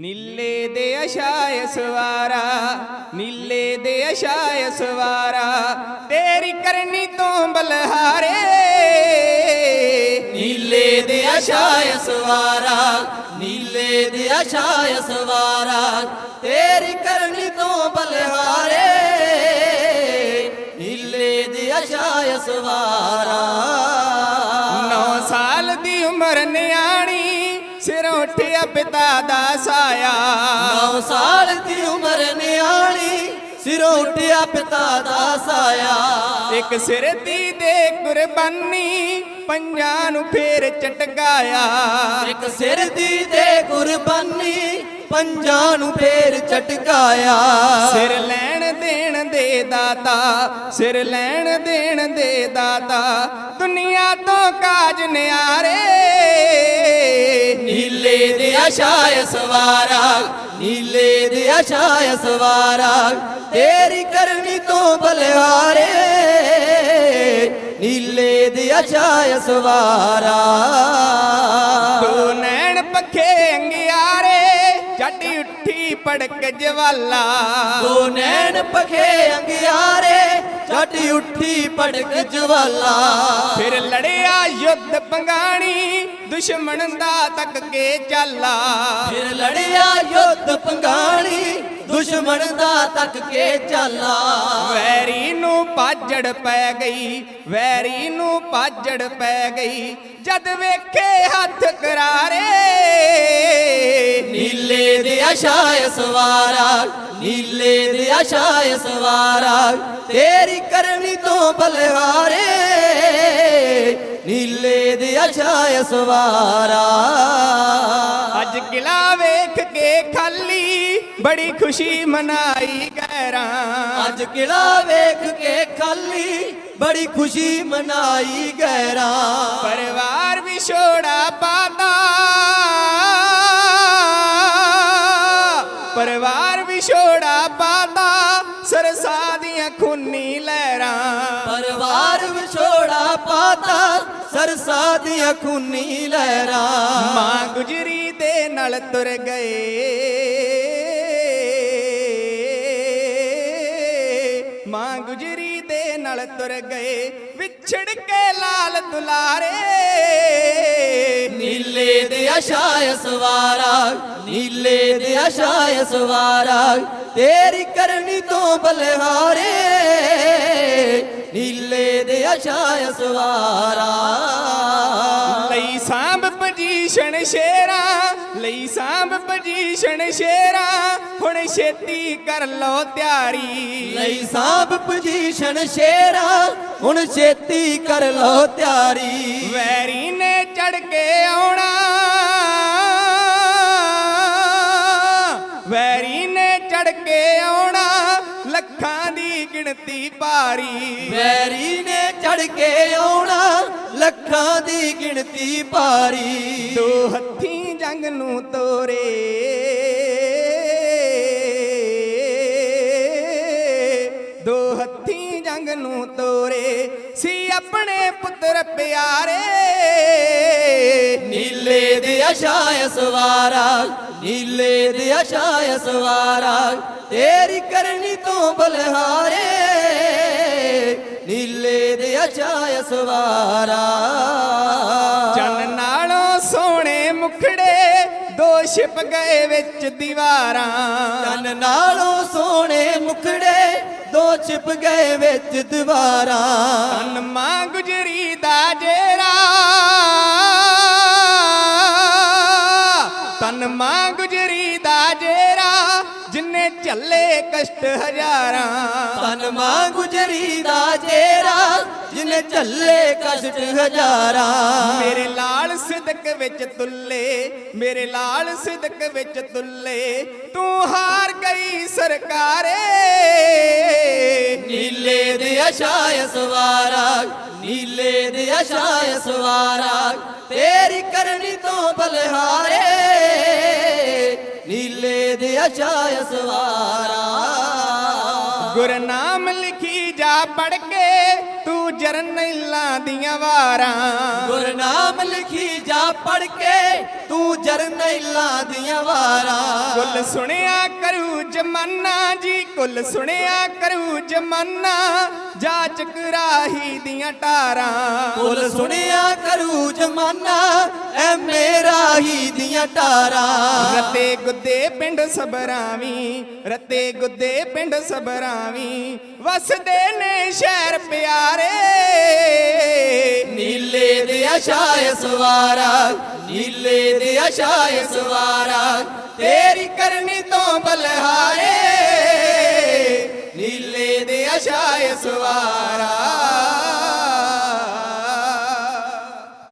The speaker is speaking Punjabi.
ਨੀਲੇ ਦੇ ਅਸ਼ਾਇ ਸਵਾਰਾ, ਨੀਲੇ ਦੇ ਅਸ਼ਾਇ ਸਵਾਰਾ, ਤੇਰੀ ਕਰਨੀ ਤੋਂ ਬਲਹਾਰੇ। ਨੀਲੇ ਦੇ ਅਸ਼ਾਇ ਸਵਾਰਾ, ਨੀਲੇ ਦੇ ਅਸ਼ਾਇ ਸਵਾਰਾ, ਤੇਰੀ ਕਰਨੀ ਤੋਂ ਬਲਹਾਰੇ। ਨੀਲੇ ਦੇ ਅਸ਼ਾਇ ਸਵਾਰਾ। ਨੌ ਸਾਲ ਦੀ ਉਮਰ ਨੇ ਉੱਠਿਆ ਪਿਤਾ ਦਾ ਸਾਇਆ। ਨੌ ਸਾਲ ਦੀ ਉਮਰ ਨਿਆਣੀ ਸਿਰੋਂ ਉੱਠਿਆ ਪਿਤਾ ਦਾ ਸਾਇਆ। ਇੱਕ ਸਿਰ ਦੀ ਦੇ ਕੁਰਬਾਨੀ ਪੰਜਾਂ ਨੂੰ ਫੇਰ ਚਟਕਾਇਆ ਇੱਕ ਸਿਰ ਦੀ ਦੇ ਕੁਰਬਾਨੀ ਪੰਜਾਂ ਨੂੰ ਫੇਰ ਚਟਕਾਇਆ ਸਿਰ ਲੈਣ ਦੇਣ ਦੇ ਦਾਤਾ, ਸਿਰ ਲੈਣ ਦੇਣ ਦੇ ਦਾਤਾ, ਦੁਨੀਆ ਤੋਂ ਕਾਜ ਨਿਆਰੇ। ਨੀਲੇ ਦੇ ਅਸ਼ਾਇ ਸਵਾਰਾ, ਨੀਲੇ ਦੇ ਅਸ਼ਾਇ ਸਵਾਰਾ, ਤੇਰੀ ਕਰਨੀ ਤੋਂ ਬਲਿਹਾਰੇ ਨੀਲੇ ਦੇ ਅਸ਼ਾਇ ਸਵਾਰਾ। ਜੱਟ ਉੱਠੀ ਪੜਕ ਜਵਾਲਾ। ਦੋ ਨੈਣ ਪਖੇ ਅੰਗਿਆਰੇ ਛੱਡ ਉੱਠੀ ਪੜਕ ਜਵਾਲਾ। ਫਿਰ ਲੜਿਆ ਯੁੱਧ ਪੰਗਾਣੀ ਦੁਸ਼ਮਣ ਦਾ ਤੱਕ ਕੇ ਚਾਲਾ। ਫਿਰ ਲੜਿਆ ਯੁੱਧ ਪੰਗਾਣੀ ਦੁਸ਼ਮਣ ਦਾ ਤੱਕ ਕੇ ਚਾਲਾ। ਵੈਰੀ ਨੂੰ ਪਾਜੜ ਪੈ ਗਈ, ਵੈਰੀ ਨੂੰ ਪਾਜੜ ਪੈ ਗਈ। ਜਦ ਵੇਖੇ ਹੱਥ ਕਰਾਰੇ, ਨੀਲੇ ਦੇ ਅਸ਼ਾਇ ਸਵਾਰਾ, ਨੀਲੇ ਦੇ ਅਸ਼ਾਇ ਸਵਾਰਾ, ਤੇਰੀ ਕਰਨੀ ਤੋਂ ਬਲਵਾਰੇ, ਨੀਲੇ ਦੇ ਅਸ਼ਾਇ ਸਵਾਰਾ। ਅੱਜ ਕਿਲਾ ਵੇਖ ਕੇ ਖਾਲੀ ਬੜੀ ਖੁਸ਼ੀ ਮਨਾਈ ਗੈਰਾਂ ਅੱਜ ਕਿਲਾ ਵੇਖ ਕੇ ਖਾਲੀ ਬੜੀ ਖੁਸ਼ੀ ਮਨਾਈ ਗੈਰਾਂ। ਪਰਿਵਾਰ ਵਿਛੋੜਾ ਪਾਤਾ। ਪਰਿਵਾਰ ਵਿਛੋੜਾ ਪਾਤਾ ਸਰਸਾ ਦੀਆਂ ਖੂਨੀ ਲਹਿਰਾਂ। ਪਰਿਵਾਰ ਵਿਛੋੜਾ ਪਾਤਾ ਸਰਸਾ ਦੀਆਂ ਖੂਨੀ ਲਹਿਰਾਂ। ਮਾਂ ਗੁਜਰੀ ਦੇ ਨਾਲ ਤੁਰ ਗਏ। ਮਾਂ ਗੁਜਰੀ ਦੇ ਨਾਲ ਤੁਰ ਗਏ, ਵਿਛੜ ਕੇ ਲਾਲ ਦੁਲਾਰੇ। ਨੀਲੇ ਦੇ ਅਸ਼ਾਇ ਸਵਾਰਾ, ਨੀਲੇ ਦੇ ਅਸ਼ਾਇ ਸਵਾਰਾ, ਤੇਰੀ ਕਰਨੀ ਤੋਂ ਬਲਹਾਰੇ। ਨੀਲੇ ਦੇ ਅਸ਼ਾਇ ਸਵਾਰਾ। ਪਜੀਸ਼ਨ ਸ਼ੇਰਾ ਲਈ ਸਾਂਭ ਪਜੀਸ਼ਨ ਸ਼ੇਰਾ ਹੁਣ ਛੇਤੀ ਕਰ ਲੋ ਤਿਆਰੀ। ਲਈ ਸਾਬ ਪੋਜੀਸ਼ਨ ਸ਼ੇਰਾ ਹੁਣ ਛੇਤੀ ਕਰ ਲੋ ਤਿਆਰੀ। ਵੈਰੀ ਨੇ ਚੜ ਕੇ ਆਉਣਾ। ਵੈਰੀ ਨੇ ਚੜ ਕੇ ਆਉਣਾ ਲੱਖਾਂ ਦੀ ਗਿਣਤੀ ਭਾਰੀ। ਵੈਰੀ ਨੇ ਚੜ ਕੇ ਆਉਣਾ ਲੱਖਾਂ ਦੀ ਗਿਣਤੀ ਭਾਰੀ। ਦੋ ਹੱਥੀ ਜੰਗ ਨੂੰ ਤੋਰੇ। ਦੋ ਹੱਥੀ ਜੰਗ ਨੂੰ ਤੋਰੇ। ਸੀ ਆਪਣੇ ਪੁੱਤਰ ਪਿਆਰੇ। ਨੀਲੇ ਦੇ ਅਸ਼ਾਇ ਸਵਾਰਾ ਨੀਲੇ ਦੇ ਅਸ਼ਾਇ ਸਵਾਰਾ ਤੇਰੀ ਕਰਨੀ ਤੋਂ ਬਲਿਹਾਰੇ। ਨੀਲੇ ਦੇ ਅਸ਼ਾਇ ਸਵਾਰਾ। ਚੰਨ ਨਾਲੋਂ ਸੋਹਣੇ ਮੁਖੜੇ ਦੋ ਛਿਪ ਗਏ ਵਿੱਚ ਦੀਵਾਰਾਂ। ਕੰਨ ਨਾਲੋਂ ਸੋਹਣੇ ਮੁਖੜੇ ਦੋ ਛਿਪ ਗਏ ਵਿੱਚ ਦੀਵਾਰਾਂ। ਤਨ ਮਾਂ ਗੁਜਰੀ ਦਾ ਜੇਰਾ। ਤਨ ਮਾਂ ਗੁਜਰੀ ਦਾ ਜੇਰਾ। ਜਿਨੇ ਝੱਲੇ ਕਸ਼ਟ ਹਜ਼ਾਰਾਂ। ਤਨ ਮਾਂ ਗੁਜਰੀ ਦਾ ਜੇਰਾ ਜਿਨੇ ਝੱਲੇ ਕਸ਼ਟ ਹਜ਼ਾਰਾਂ। ਮੇਰੇ ਲਾਲ ਸਿਦਕ ਵਿੱਚ ਤੁੱਲੇ ਮੇਰੇ ਲਾਲ ਸਿਦਕ ਵਿੱਚ ਤੁੱਲੇ ਤੂੰ ਹਾਰ ਗਈ ਸਰਕਾਰੇ। ਨੀਲੇ ਦੇ ਅਸ਼ਾਇ ਸਵਾਰਾ ਨੀਲੇ ਦੇ ਅਸ਼ਾਇ ਸਵਾਰਾ ਤੇਰੀ ਕਰਨੀ ਤੋਂ ਬਲਿਹਾਰੇ। ਨੀਲੇ ਦੇ ਅਸ਼ਾਇ ਸਵਾਰਾ। ਗੁਰਨਾਮ ਲਿਖੀ ਜਾ ਪੜ ਕੇ ਤੂੰ ਜਰਨੈਲਾਂ ਦੀਆਂ ਵਾਰਾਂ। ਗੁਰਨਾਮ ਲਿਖੀ ਜਾ ਪੜ ਕੇ ਤੂੰ ਜਰਨੈਲਾਂ ਦੀਆਂ ਵਾਰਾਂ। ਕੁੱਲ ਸੁਣਿਆ ਕਰੂ ਜਮਾਨਾ ਜੀ ਕੁੱਲ ਸੁਣਿਆ ਕਰੂ ਜਮਾਨਾ ਜਾਚ ਕਰਾਹੀ ਦੀਆਂ ਟਾਰਾਂ। ਕੁੱਲ ਸੁਣਿਆ ਕਰੂ ਜਮਾਨਾ ਐ ਮੇਰਾ ਹੀ ਦੀਆਂ ਟਾਰਾਂ। ਰਤੇ ਗੁੱਦੇ ਪਿੰਡ ਸਬਰਾਵੀ ਰਤੇ ਗੁੱਦੇ ਪਿੰਡ ਸਬਰਾਵੀ ਵਸਦੇ ਨੇ ਸ਼ਹਿਰ ਪਿਆਰੇ। ਨੀਲੇ ਦੇ ਅਸ਼ਾਏ ਸਵਾਰਾ ਨੀਲੇ ਦੇ ਅਸ਼ਾਏ ਸਵਾਰਾ ਤੇਰੀ ਕਰਨੀ ਤੋਂ ਬਲਹਾਰੇ ਨੀਲੇ ਦੇ ਅਸ਼ਾਏ ਸਵਾਰਾ